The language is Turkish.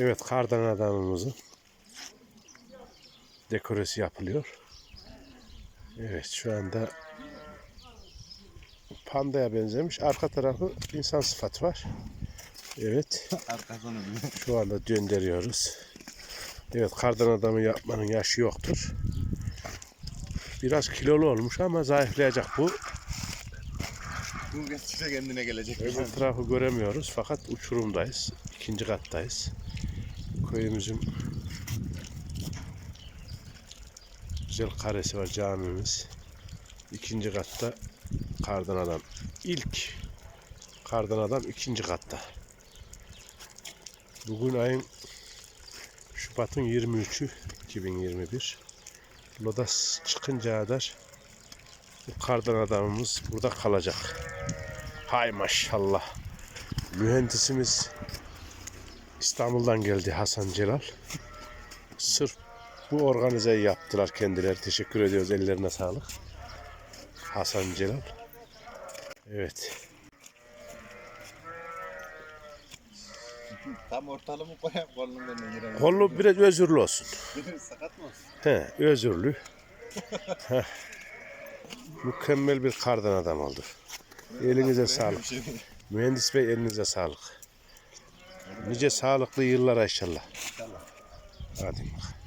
Evet kardan adamımızın dekoresi yapılıyor. Evet şu anda pandaya benzemiş. Arka tarafı insan sıfatı var. Evet şu anda döndürüyoruz. Evet kardan adamı yapmanın yaşı yoktur. Biraz kilolu olmuş ama zayıflayacak bu. Bu geçtikçe kendine gelecek. Öbür tarafı göremiyoruz fakat uçurumdayız. İkinci kattayız. Köyümüzün güzel karesi var camimiz. İkinci katta kardan adam. İlk kardan adam ikinci katta. Bugün ayın Şubat'ın 23'ü 2021. Lodas çıkınca kadar bu kardan adamımız burada kalacak. Hay maşallah. Mühendisimiz İstanbul'dan geldi Hasan Celal. Sırf bu organizeyi yaptılar kendileri. Teşekkür ediyoruz. Ellerine sağlık. Hasan Celal. Evet. Tam ortalama koyayım önüne girelim. Kollu biraz özürlü olsun. Sakat mı olsun? He, özürlü. Mükemmel bir kardan adam oldu. Elinize sağlık. şey Mühendis bey elinize sağlık. Nice sağlıklı yıllara inşallah. İnşallah. Hadi. bakalım.